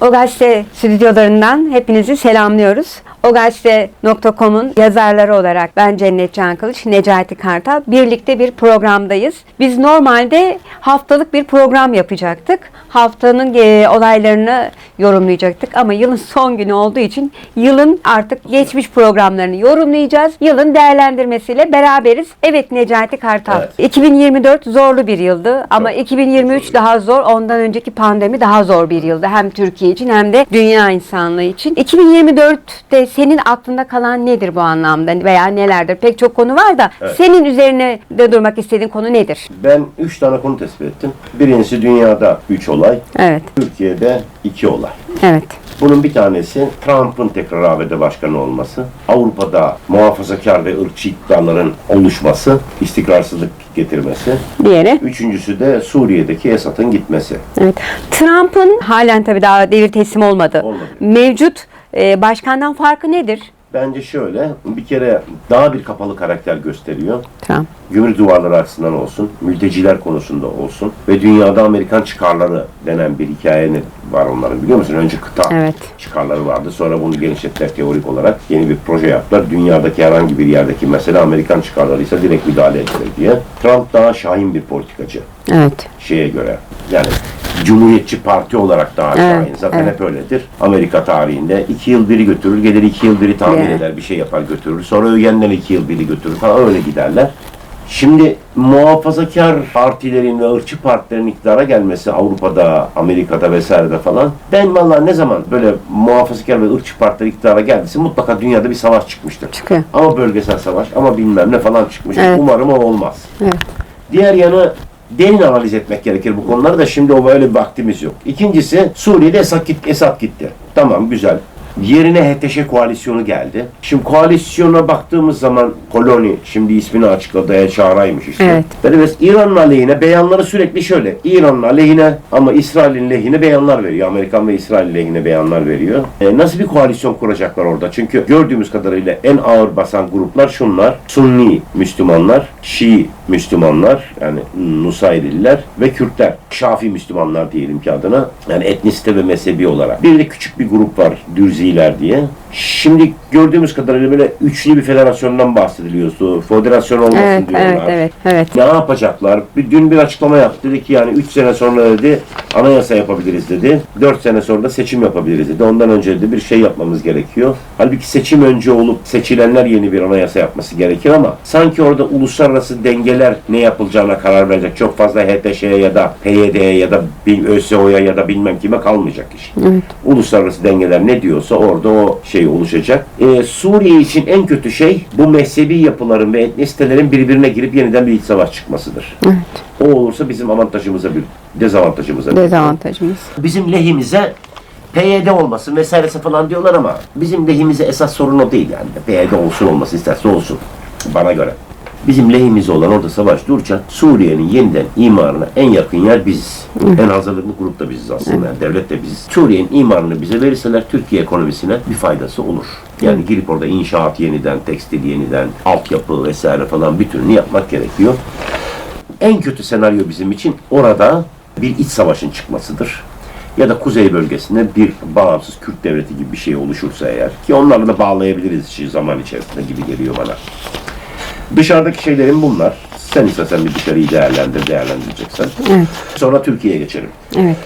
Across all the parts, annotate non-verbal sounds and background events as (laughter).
O Gazete stüdyolarından hepinizi selamlıyoruz. Ogazete.com'un yazarları olarak ben Cennet Can Kılıç, Necati Kartal birlikte bir programdayız. Biz normalde haftalık bir program yapacaktık. Haftanın e, olaylarını yorumlayacaktık ama yılın son günü olduğu için yılın artık geçmiş programlarını yorumlayacağız. Yılın değerlendirmesiyle beraberiz. Evet Necati Kartal. Evet. 2024 zorlu bir yıldı ama Çok, 2023 çok daha zor. Ondan önceki pandemi daha zor bir yıldı. Hem Türkiye için hem de dünya insanlığı için. 2024'te senin aklında kalan nedir bu anlamda veya nelerdir? Pek çok konu var da Evet. senin üzerine de durmak istediğin konu nedir? Ben üç tane konu tespit ettim. Birincisi dünyada üç olay, Evet. Türkiye'de iki olay. Evet. Bunun bir tanesi Trump'ın tekrar ABD başkanı olması, Avrupa'da muhafazakar ve ırkçı iktidarların oluşması, istikrarsızlık getirmesi. Diğeri. Üçüncüsü de Suriye'deki Esad'ın gitmesi. Evet. Trump'ın halen tabii daha devir teslim olmadı. Olmadı. Mevcut e, başkandan farkı nedir? Bence şöyle, bir kere daha bir kapalı karakter gösteriyor. Trump. Gümrük duvarları açısından olsun, mülteciler konusunda olsun ve dünyada Amerikan çıkarları denen bir hikaye var onların biliyor musun? Önce kıta Evet. çıkarları vardı. Sonra bunu genişlettiler teorik olarak. Yeni bir proje yaptılar. Dünyadaki herhangi bir yerdeki mesele Amerikan çıkarları ise direkt müdahale edilir diye. Trump daha şahin bir politikacı Evet. şeye göre. Yani Cumhuriyetçi Parti olarak daha Evet, şahin. Zaten evet. hep öyledir. Amerika tarihinde iki yıl biri götürür, gelir iki yıl biri tahmin Evet. eder, bir şey yapar götürür. Sonra öyenler iki yıl biri götürür falan öyle giderler. Şimdi muhafazakar partilerin ve ırkçı partilerin iktidara gelmesi Avrupa'da, Amerika'da vesairede falan ben vallahi ne zaman böyle muhafazakar ve ırkçı partiler iktidara geldiyse mutlaka dünyada bir savaş çıkmıştır. Çıkıyor. Ama bölgesel savaş ama bilmem ne falan çıkmıştır. Evet. Umarım o olmaz. Evet. Diğer yanı derin analiz etmek gerekir bu konuları da şimdi o böyle bir vaktimiz yok. İkincisi Suriye'de Esad, git, Esad gitti. Tamam güzel. Yerine HTŞ koalisyonu geldi. Şimdi koalisyona baktığımız zaman Koloni şimdi ismini açıkladı. E Çağrı'ymış işte. Evet. Biz İran'ın aleyhine beyanları sürekli şöyle. İran'ın aleyhine ama İsrail'in lehine beyanlar veriyor. Amerikan ve İsrail lehine beyanlar veriyor. E, nasıl bir koalisyon kuracaklar orada? Çünkü gördüğümüz kadarıyla en ağır basan gruplar şunlar. Sunni Müslümanlar, Şii Müslümanlar yani Nusayrililer ve Kürtler. Şafi Müslümanlar diyelim ki adına. Yani etnisite ve mezhebi olarak. Bir de küçük bir grup var Dürziler diye. Şimdi gördüğümüz kadarıyla böyle üçlü bir federasyondan bahsediliyor. Su- Federasyon olmasın Evet, diyorlar. evet, evet, evet. Ne yapacaklar? Bir, dün bir açıklama yaptı. Dedi ki yani 3 sene sonra dedi anayasa yapabiliriz dedi. 4 sene sonra da seçim yapabiliriz dedi. Ondan önce de bir şey yapmamız gerekiyor. Halbuki seçim önce olup seçilenler yeni bir anayasa yapması gerekir ama sanki orada uluslararası dengeler ne yapılacağına karar verecek. Çok fazla HTŞ'ye ya da PYD'ye ya da ÖSO'ya ya da bilmem kime kalmayacak iş. Evet. Uluslararası dengeler ne diyorsa orada o şey oluşacak. Ee, Suriye için en kötü şey bu mezhebi yapıların ve etnisitelerin birbirine girip yeniden bir iç savaş çıkmasıdır. Evet. O olursa bizim avantajımıza bir dezavantajımıza bir. Dezavantajımız. Bizim lehimize PYD olması vesairesi falan diyorlar ama bizim lehimize esas sorun o değil yani. PYD olsun olması isterse olsun bana göre. Bizim lehimize olan orada savaş duracak. Suriye'nin yeniden imarına en yakın yer biziz. En hazırlıklı grup da biziz aslında. Yani devlet de biziz. Suriye'nin imarını bize verirseler Türkiye ekonomisine bir faydası olur. Yani girip orada inşaat yeniden, tekstil yeniden, altyapı vesaire falan bütününü yapmak gerekiyor. En kötü senaryo bizim için orada bir iç savaşın çıkmasıdır. Ya da kuzey bölgesinde bir bağımsız Kürt devleti gibi bir şey oluşursa eğer ki onlarla da bağlayabiliriz zaman içerisinde gibi geliyor bana. Dışarıdaki şeylerin bunlar. Sen istesen bir dışarıyı değerlendir, değerlendireceksen. Evet. Sonra Türkiye'ye geçelim. Evet.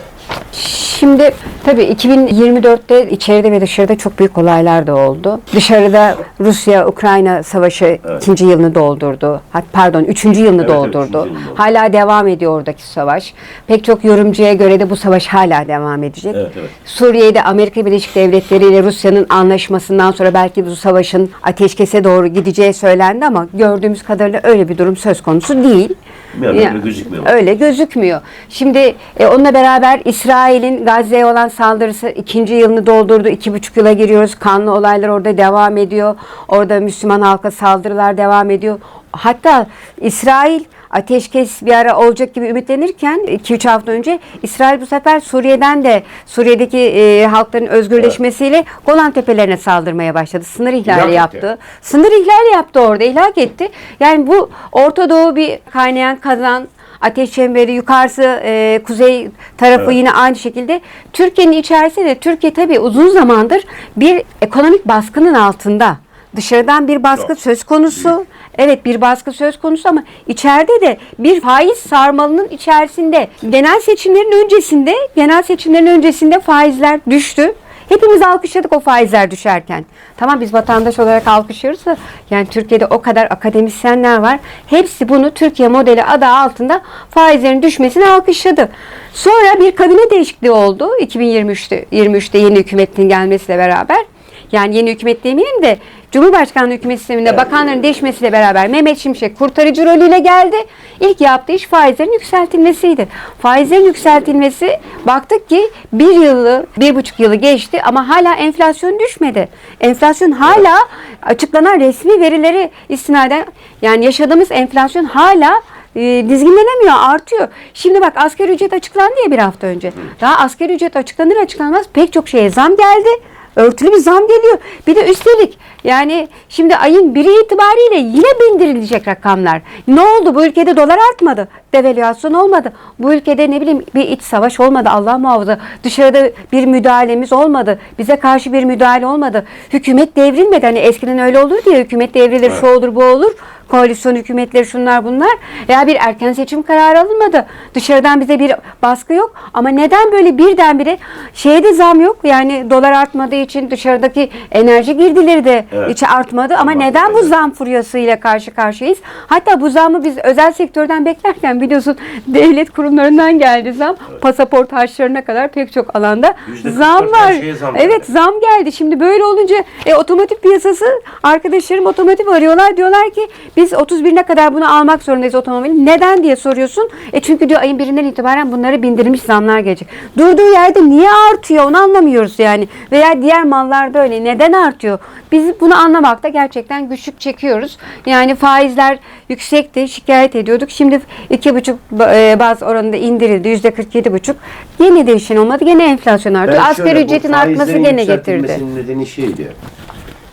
Şimdi tabii 2024'te içeride ve dışarıda çok büyük olaylar da oldu. Dışarıda Rusya-Ukrayna savaşı ikinci yılını doldurdu. Pardon, üçüncü yılını Evet, evet, doldurdu. üçüncü yılını. Hala devam ediyor oradaki savaş. Pek çok yorumcuya göre de bu savaş hala devam edecek. Evet, evet. Suriye'de Amerika Birleşik Devletleri ile Rusya'nın anlaşmasından sonra belki bu savaşın ateşkese doğru gideceği söylendi ama gördüğümüz kadarıyla öyle bir durum söz konusu değil. Yani Ya- öyle gözükmüyor. Öyle gözükmüyor. Şimdi e, onunla beraber İsrail'in Gazze'ye olan saldırısı ikinci yılını doldurdu. İki buçuk yıla giriyoruz. Kanlı olaylar orada devam ediyor. Orada Müslüman halka saldırılar devam ediyor. Hatta İsrail ateşkes bir ara olacak gibi ümitlenirken 2-3 hafta önce İsrail bu sefer Suriye'den de Suriye'deki e, halkların özgürleşmesiyle Golan Tepelerine saldırmaya başladı. Sınır ihlali İhlal etti. yaptı. Sınır ihlali yaptı orada, ihlak etti. Yani bu Orta Doğu bir kaynayan kazan ateş çemberi yukarısı e, kuzey tarafı Evet. yine aynı şekilde. Türkiye'nin içerisinde de Türkiye tabii uzun zamandır bir ekonomik baskının altında. Dışarıdan bir baskı söz konusu. Evet bir baskı söz konusu ama içeride de bir faiz sarmalının içerisinde genel seçimlerin öncesinde genel seçimlerin öncesinde faizler düştü. Hepimiz alkışladık o faizler düşerken. Tamam biz vatandaş olarak alkışlıyoruz da yani Türkiye'de o kadar akademisyenler var. Hepsi bunu Türkiye modeli adı altında faizlerin düşmesini alkışladı. Sonra bir kabine değişikliği oldu 2023'te 23'te yeni hükümetin gelmesiyle beraber. Yani yeni hükümet demeyeyim de Cumhurbaşkanlığı hükümet sisteminde Evet. bakanların değişmesiyle beraber Mehmet Şimşek kurtarıcı rolüyle geldi. İlk yaptığı iş faizlerin yükseltilmesiydi. Faizlerin yükseltilmesi baktık ki bir yılı, bir buçuk yılı geçti ama hala enflasyon düşmedi. Enflasyon hala açıklanan resmi verileri istinaden yani yaşadığımız enflasyon hala e, dizginlenemiyor, artıyor. Şimdi bak asgari ücret açıklandı ya bir hafta önce. Daha asgari ücret açıklanır açıklanmaz pek çok şeye zam geldi. Örtülü bir zam geliyor. Bir de üstelik yani şimdi ayın biri itibariyle yine bindirilecek rakamlar. Ne oldu? Bu ülkede dolar artmadı. Devalüasyon olmadı. Bu ülkede ne bileyim bir iç savaş olmadı. Allah muhafaza. Dışarıda bir müdahalemiz olmadı. Bize karşı bir müdahale olmadı. Hükümet devrilmedi. Hani eskiden öyle olur diye hükümet devrilir, şu olur, bu olur. Koalisyon hükümetleri şunlar bunlar. Ya bir erken seçim kararı alınmadı. Dışarıdan bize bir baskı yok. Ama neden böyle birdenbire şeye de zam yok? Yani dolar artmadığı için dışarıdaki enerji girdileri de Evet. içi artmadı. Ama Artmadı, neden bu zam furyasıyla karşı karşıyayız? Hatta bu zamı biz özel sektörden beklerken biliyorsun devlet kurumlarından geldi zam. Evet. Pasaport harçlarına kadar pek çok alanda zam var. Zam evet yani. zam geldi. Şimdi böyle olunca e, otomotiv piyasası arkadaşlarım otomotiv arıyorlar. Diyorlar ki biz 31'ine kadar bunu almak zorundayız otomobili. Neden diye soruyorsun. E çünkü diyor ayın birinden itibaren bunlara bindirilmiş zamlar gelecek. Durduğu yerde niye artıyor onu anlamıyoruz yani. Veya diğer mallarda öyle. Neden artıyor? Biz bunu anlamakta gerçekten güçlük çekiyoruz. Yani faizler yüksekti. Şikayet ediyorduk. Şimdi iki %42,5 e, baz oranında indirildi. %47,5. Yine değişen olmadı. Yine enflasyon arttı. Ben Asgari ücretin artması faizlerin gene getirdi. yükseltilmesinin nedeni şeydi.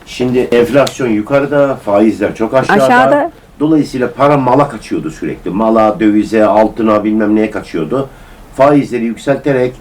Şimdi enflasyon yukarıda, faizler çok aşağıda. Aşağıda. Dolayısıyla para mala kaçıyordu sürekli. Mala, dövize, altına bilmem neye kaçıyordu. Faizleri yükselterek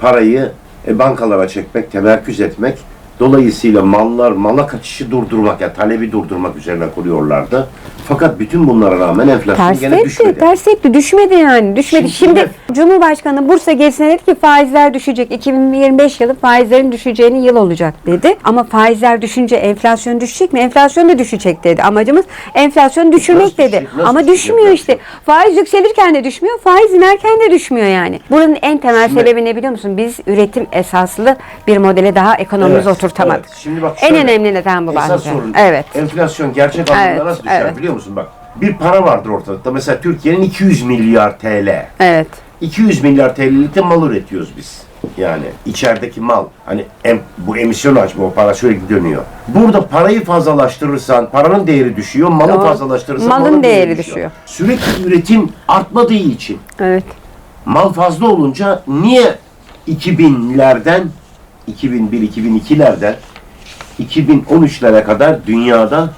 parayı e, bankalara çekmek, temerküz etmek Dolayısıyla mallar, mala kaçışı durdurmak, yani talebi durdurmak üzerine kuruyorlardı. Fakat bütün bunlara rağmen enflasyon Ters gene düşmedi. ters tepti. Düşmedi yani. Düşmedi. Şimdi- Şimdi, Cumhurbaşkanı Bursa gezisine dedi ki faizler düşecek. 2025 yılı faizlerin düşeceğinin yıl olacak dedi. Ama faizler düşünce enflasyon düşecek mi? Enflasyon da düşecek dedi. Amacımız enflasyon düşürmek Nasıl dedi. düşecek? Ama düşmüyor işte. Faiz yükselirken de düşmüyor, faiz inerken de düşmüyor yani. Bunun en temel Şimdi- sebebi ne biliyor musun? Biz üretim esaslı bir modele daha ekonomimizi Evet, oturtamadık. evet. Şimdi bak en şöyle, önemli neden bu bence. sorun Evet. enflasyon gerçek anlamda Evet, nasıl düşer evet. biliyor musun? Bak bir para vardır ortalıkta. Mesela Türkiye'nin 200 milyar TL. Evet. 200 milyar TL'lik de mal üretiyoruz biz. Yani içerideki mal. Hani em, bu emisyon açma o para sürekli dönüyor. Burada parayı fazlalaştırırsan paranın değeri düşüyor. Malı Doğru. fazlalaştırırsan Malın değeri düşüyor. Sürekli üretim artmadığı için Evet. mal fazla olunca niye 2000'lerden 2001-2002'lerden 2013'lere kadar dünyada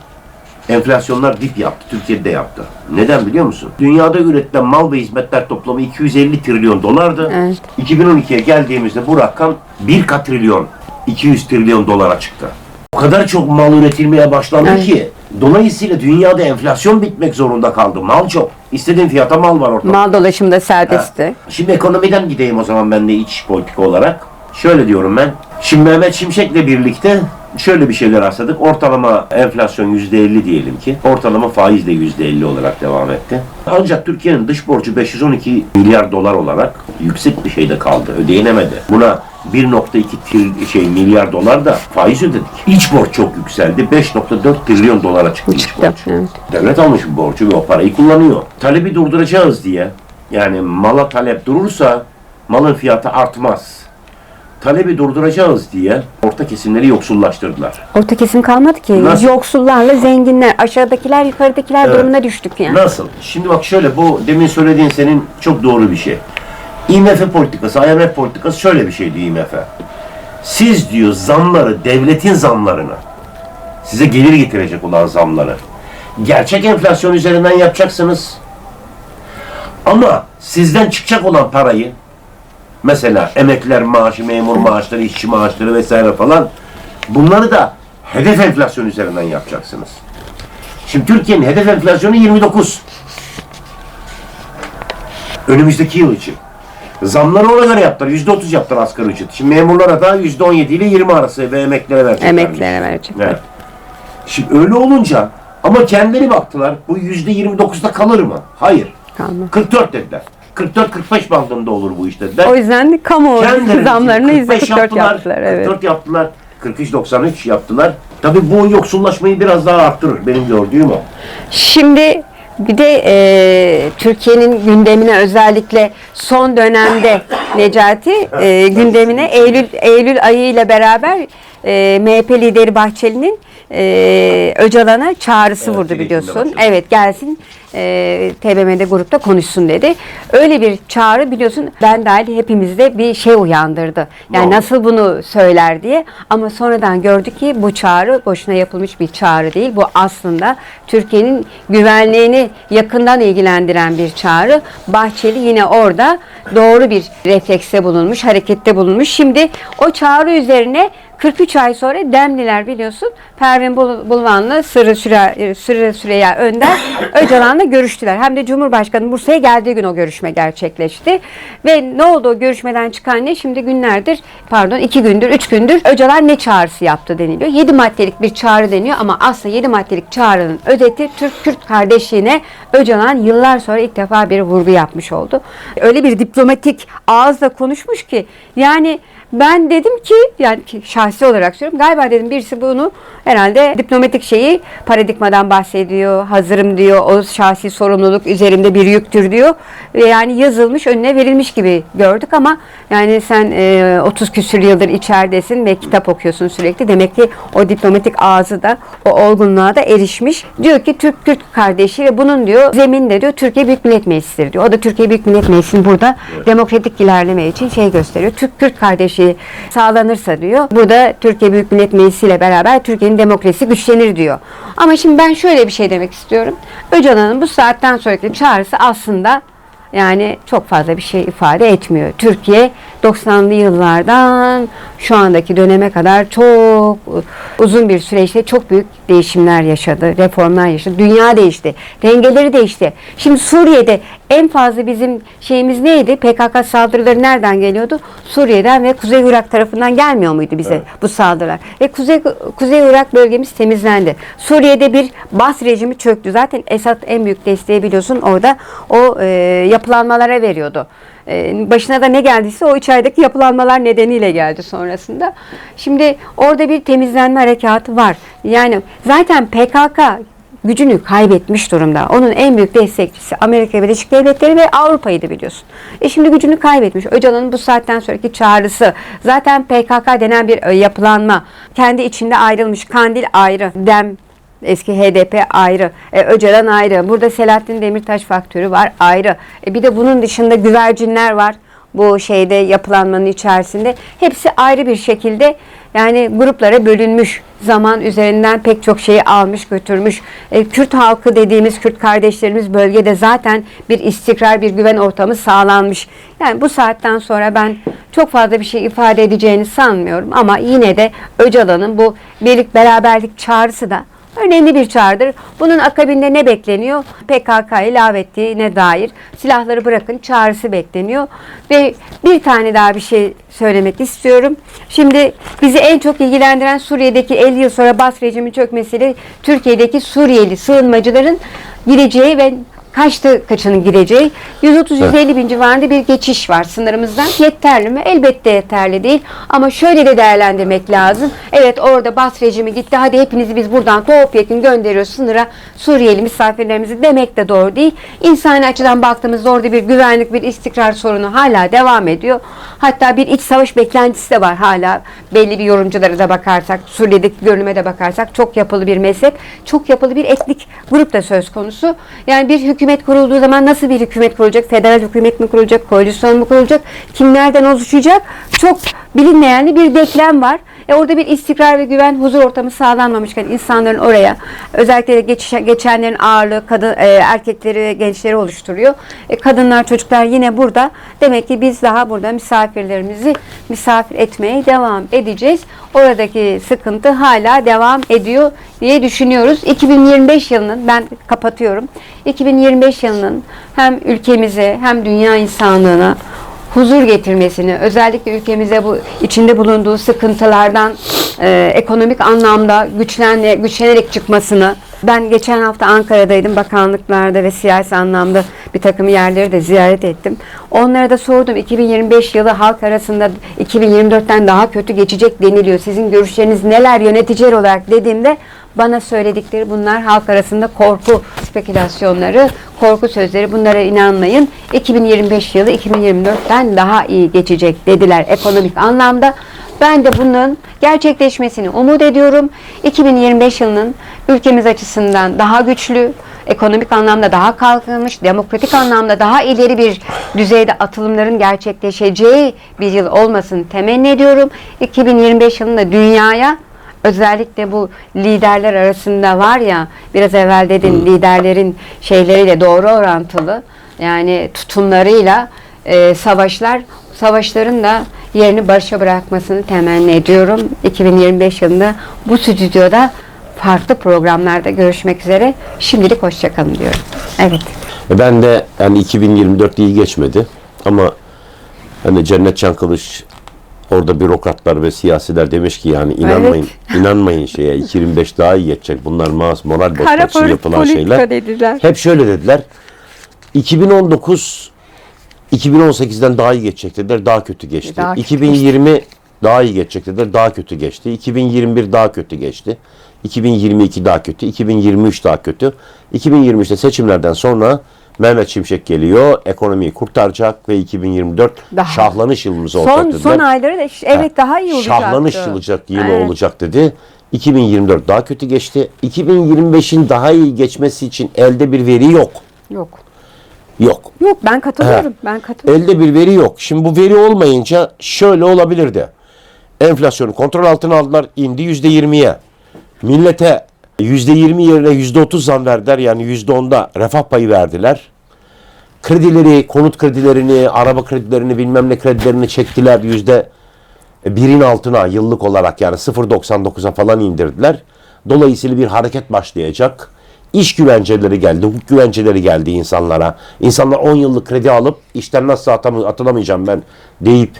enflasyonlar dip yaptı. Türkiye'de yaptı. Neden biliyor musun? Dünyada üretilen mal ve hizmetler toplamı 250 trilyon dolardı. Evet. 2012'ye geldiğimizde bu rakam 1 katrilyon 200 trilyon dolara çıktı. O kadar çok mal üretilmeye başlandı Evet. ki dolayısıyla dünyada enflasyon bitmek zorunda kaldı. Mal çok. İstediğin fiyata mal var ortada. Mal dolaşımda serbestti. Şimdi ekonomiden gideyim o zaman ben de iç politika olarak. Şöyle diyorum ben. Şimdi Mehmet Şimşek'le birlikte şöyle bir şeyler rastladık. Ortalama enflasyon %50 diyelim ki. Ortalama faiz de %50 olarak devam etti. Ancak Türkiye'nin dış borcu 512 milyar dolar olarak yüksek bir şeyde kaldı. Ödeyenemedi. Buna 1.2 tril- şey milyar dolar da faiz ödedik. İç borç çok yükseldi. 5.4 trilyon dolara çıktı iç borç. evet. Devlet almış bu borcu ve o parayı kullanıyor. Talebi durduracağız diye. Yani mala talep durursa malın fiyatı artmaz. Talebi durduracağız diye orta kesimleri yoksullaştırdılar. Orta kesim kalmadı ki. Nasıl? Yoksullarla zenginler, aşağıdakiler, yukarıdakiler Evet. durumuna düştük yani. Nasıl? Şimdi bak şöyle bu demin söylediğin senin çok doğru bir şey. IMF politikası, IMF politikası şöyle bir şey diyor IMF. Siz diyor zamları, devletin zamlarını, size gelir getirecek olan zamları gerçek enflasyon üzerinden yapacaksınız. Ama sizden çıkacak olan parayı mesela emekliler maaşı, memur maaşları, işçi maaşları vesaire falan bunları da hedef enflasyon üzerinden yapacaksınız. Şimdi Türkiye'nin hedef enflasyonu 29. Önümüzdeki yıl için. Zamları ona göre yaptılar. %30 yaptılar asgari ücret. Şimdi memurlara da %17 ile 20 arası ve emeklilere verecekler. Emeklilere verecek. Evet. Şimdi öyle olunca ama kendileri baktılar bu %29'da kalır mı? Hayır. Kalmaz. 44 dediler. 44-45 bandında olur bu iş dediler. O yüzden de kamu Kendileri zamlarını 45 %44 yaptılar. Evet. 44 yaptılar. 43-93 yaptılar. Tabii bu yoksullaşmayı biraz daha arttırır. Benim gördüğüm o. Şimdi bir de e, Türkiye'nin gündemine özellikle son dönemde (coughs) Necati e, gündemine Eylül Eylül ayı ile beraber e, MHP lideri Bahçeli'nin e, Öcalan'a çağrısı Evet, vurdu biliyorsun. Evet gelsin e, TBMM'de grupta konuşsun dedi. Öyle bir çağrı biliyorsun ben dahil hepimizde bir şey uyandırdı. Yani oldu? nasıl bunu söyler diye ama sonradan gördük ki bu çağrı boşuna yapılmış bir çağrı değil. Bu aslında Türkiye'nin güvenliğini yakından ilgilendiren bir çağrı. Bahçeli yine orada doğru bir reflekse bulunmuş, harekette bulunmuş. Şimdi o çağrı üzerine 43 ay sonra Demliler biliyorsun Pervin Bul- Bulvan'la Sırrı, Süre, Sırrı Süreyya Önder (laughs) Öcalan'la görüştüler. Hem de Cumhurbaşkanı Bursa'ya geldiği gün o görüşme gerçekleşti. Ve ne oldu o görüşmeden çıkan ne? Şimdi günlerdir pardon iki gündür üç gündür Öcalan ne çağrısı yaptı deniliyor. 7 maddelik bir çağrı deniyor ama aslında 7 maddelik çağrının özeti Türk-Kürt kardeşliğine Öcalan yıllar sonra ilk defa bir vurgu yapmış oldu. Öyle bir diplomatik ağızla konuşmuş ki yani ben dedim ki yani ki şahsi olarak söylüyorum galiba dedim birisi bunu herhalde diplomatik şeyi paradigmadan bahsediyor. Hazırım diyor. O şahsi sorumluluk üzerimde bir yüktür diyor. Ve yani yazılmış önüne verilmiş gibi gördük ama yani sen e, 30 küsür yıldır içeridesin ve kitap okuyorsun sürekli. Demek ki o diplomatik ağzı da o olgunluğa da erişmiş. Diyor ki Türk-Kürt kardeşi ve bunun diyor zeminde diyor Türkiye Büyük Millet Meclisi'dir diyor. O da Türkiye Büyük Millet Meclisi'nin burada demokratik ilerleme için şey gösteriyor. Türk-Kürt kardeşi sağlanırsa diyor. Burada Türkiye Büyük Millet Meclisi ile beraber Türkiye'nin demokrasisi güçlenir diyor. Ama şimdi ben şöyle bir şey demek istiyorum. Öcalan'ın bu saatten sonraki çağrısı aslında yani çok fazla bir şey ifade etmiyor. Türkiye 90'lı yıllardan şu andaki döneme kadar çok uzun bir süreçte çok büyük değişimler yaşadı, reformlar yaşadı. Dünya değişti, dengeleri değişti. Şimdi Suriye'de en fazla bizim şeyimiz neydi? PKK saldırıları nereden geliyordu? Suriye'den ve Kuzey Irak tarafından gelmiyor muydu bize bu saldırılar? Ve Kuzey Kuzey Irak bölgemiz temizlendi. Suriye'de bir Bas rejimi çöktü. Zaten Esad en büyük desteği biliyorsun orada o e, yapılanmalara veriyordu. E, başına da ne geldiyse o içerideki yapılanmalar nedeniyle geldi sonrasında. Şimdi orada bir temizlenme harekatı var. Yani zaten PKK gücünü kaybetmiş durumda. Onun en büyük destekçisi Amerika Birleşik Devletleri ve Avrupa'ydı biliyorsun. E şimdi gücünü kaybetmiş. Öcalan'ın bu saatten sonraki çağrısı zaten PKK denen bir e, yapılanma. Kendi içinde ayrılmış. Kandil ayrı. Dem Eski HDP ayrı, e, Öcalan ayrı. Burada Selahattin Demirtaş faktörü var ayrı. E, bir de bunun dışında güvercinler var bu şeyde yapılanmanın içerisinde. Hepsi ayrı bir şekilde yani gruplara bölünmüş. Zaman üzerinden pek çok şeyi almış götürmüş. E, Kürt halkı dediğimiz Kürt kardeşlerimiz bölgede zaten bir istikrar, bir güven ortamı sağlanmış. Yani bu saatten sonra ben çok fazla bir şey ifade edeceğini sanmıyorum. Ama yine de Öcalan'ın bu birlik beraberlik çağrısı da önemli bir çağrıdır. Bunun akabinde ne bekleniyor? PKK'yı lağvettiğine dair silahları bırakın çağrısı bekleniyor. Ve bir tane daha bir şey söylemek istiyorum. Şimdi bizi en çok ilgilendiren Suriye'deki 50 yıl sonra Bas rejimi çökmesiyle Türkiye'deki Suriyeli sığınmacıların gideceği ve kaçtı kaçının gireceği 130-150 bin civarında bir geçiş var sınırımızdan. Yeterli mi? Elbette yeterli değil. Ama şöyle de değerlendirmek lazım. Evet orada Bas rejimi gitti. Hadi hepinizi biz buradan topyekun gönderiyoruz sınıra Suriyeli misafirlerimizi demek de doğru değil. İnsani açıdan baktığımızda orada bir güvenlik, bir istikrar sorunu hala devam ediyor. Hatta bir iç savaş beklentisi de var hala. Belli bir yorumculara da bakarsak, Suriye'deki görünüme de bakarsak çok yapılı bir mezhep, çok yapılı bir etnik grup da söz konusu. Yani bir hükümet hükümet kurulduğu zaman nasıl bir hükümet kurulacak? Federal hükümet mi kurulacak? Koalisyon mu kurulacak? Kimlerden oluşacak? Çok bilinmeyen bir denklem var. E orada bir istikrar ve güven, huzur ortamı sağlanmamışken insanların oraya özellikle geçiş, geçenlerin ağırlığı kadın, e, erkekleri ve gençleri oluşturuyor. E, kadınlar, çocuklar yine burada. Demek ki biz daha burada misafirlerimizi misafir etmeye devam edeceğiz. Oradaki sıkıntı hala devam ediyor diye düşünüyoruz. 2025 yılının ben kapatıyorum. 2025 yılının hem ülkemize hem dünya insanlığına huzur getirmesini, özellikle ülkemize bu içinde bulunduğu sıkıntılardan e, ekonomik anlamda güçlenle, güçlenerek çıkmasını. Ben geçen hafta Ankara'daydım, bakanlıklarda ve siyasi anlamda bir takım yerleri de ziyaret ettim. Onlara da sordum, 2025 yılı halk arasında 2024'ten daha kötü geçecek deniliyor. Sizin görüşleriniz neler yöneticiler olarak dediğimde bana söyledikleri bunlar halk arasında korku spekülasyonları, korku sözleri. Bunlara inanmayın. 2025 yılı 2024'ten daha iyi geçecek dediler ekonomik anlamda. Ben de bunun gerçekleşmesini umut ediyorum. 2025 yılının ülkemiz açısından daha güçlü, ekonomik anlamda daha kalkınmış, demokratik anlamda daha ileri bir düzeyde atılımların gerçekleşeceği bir yıl olmasını temenni ediyorum. 2025 yılında dünyaya özellikle bu liderler arasında var ya biraz evvel dedin liderlerin şeyleriyle doğru orantılı yani tutumlarıyla e, savaşlar savaşların da yerini barışa bırakmasını temenni ediyorum. 2025 yılında bu stüdyoda farklı programlarda görüşmek üzere. Şimdilik hoşçakalın diyorum. Evet. E Ben de yani 2024 iyi geçmedi ama hani Cennet Çankılıç orada bürokratlar ve siyasiler demiş ki yani inanmayın (laughs) inanmayın şeye 2025 daha iyi geçecek. Bunlar mas moral bozmak için yapılan şeyler. dediler. Hep şöyle dediler. 2019 2018'den daha iyi geçecek dediler. Daha kötü geçti. Daha kötü 2020 daha iyi geçecek dediler. Daha kötü geçti. 2021 daha kötü geçti. 2022 daha kötü. 2023 daha kötü. 2023'te seçimlerden sonra Mehmet Şimşek geliyor. Ekonomiyi kurtaracak ve 2024 Daha. şahlanış yılımız olacak Son dediler. son ayları da evet Ha, daha iyi olacaktı. Şahlanış yılacak, yılı Evet. olacak dedi. 2024 daha kötü geçti. 2025'in daha iyi geçmesi için elde bir veri yok. Yok. Yok. Yok ben katılıyorum. Ben katılıyorum. Elde bir veri yok. Şimdi bu veri olmayınca şöyle olabilirdi. Enflasyonu kontrol altına aldılar, indi %20'ye. Millete %20 yerine %30 zam verdiler. Yani %10'da refah payı verdiler. Kredileri, konut kredilerini, araba kredilerini, bilmem ne kredilerini çektiler. Yüzde birin altına yıllık olarak yani 0.99'a falan indirdiler. Dolayısıyla bir hareket başlayacak. İş güvenceleri geldi, hukuk güvenceleri geldi insanlara. İnsanlar 10 yıllık kredi alıp işten nasıl atılamayacağım ben deyip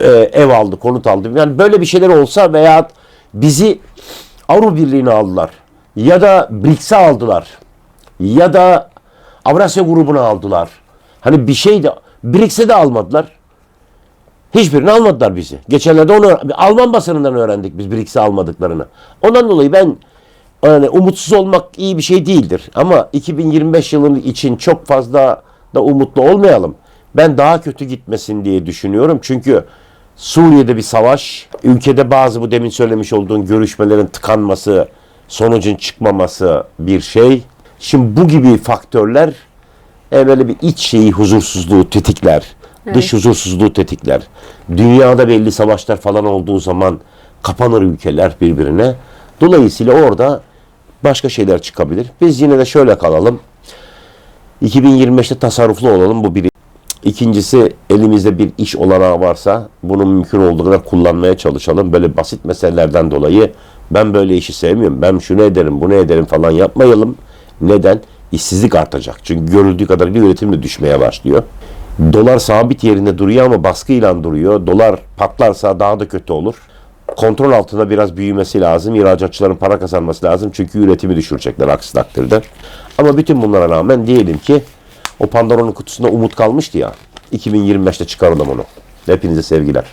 e, ev aldı, konut aldı. Yani böyle bir şeyler olsa veya bizi Avrupa Birliği'ne aldılar ya da BRICS'e aldılar ya da Avrasya grubuna aldılar. Hani bir şey de BRICS'e de almadılar. Hiçbirini almadılar bizi. Geçenlerde onu Alman basınından öğrendik biz BRICS'e almadıklarını. Ondan dolayı ben yani umutsuz olmak iyi bir şey değildir. Ama 2025 yılının için çok fazla da umutlu olmayalım. Ben daha kötü gitmesin diye düşünüyorum. Çünkü Suriye'de bir savaş, ülkede bazı bu demin söylemiş olduğun görüşmelerin tıkanması, sonucun çıkmaması bir şey. Şimdi bu gibi faktörler e, böyle bir iç şeyi huzursuzluğu tetikler. Dış huzursuzluğu tetikler. Dünyada belli savaşlar falan olduğu zaman kapanır ülkeler birbirine. Dolayısıyla orada başka şeyler çıkabilir. Biz yine de şöyle kalalım. 2025'te tasarruflu olalım bu biri. İkincisi elimizde bir iş olanağı varsa bunu mümkün olduğu kadar kullanmaya çalışalım. Böyle basit meselelerden dolayı ben böyle işi sevmiyorum. Ben şunu ederim bunu ederim falan yapmayalım. Neden? İşsizlik artacak. Çünkü görüldüğü kadarıyla üretim de düşmeye başlıyor. Dolar sabit yerinde duruyor ama baskıyla duruyor. Dolar patlarsa daha da kötü olur. Kontrol altında biraz büyümesi lazım. İhracatçıların para kazanması lazım. Çünkü üretimi düşürecekler aksi takdirde. Ama bütün bunlara rağmen diyelim ki o Pandora'nın kutusunda umut kalmıştı ya. 2025'te çıkaralım onu. Hepinize sevgiler.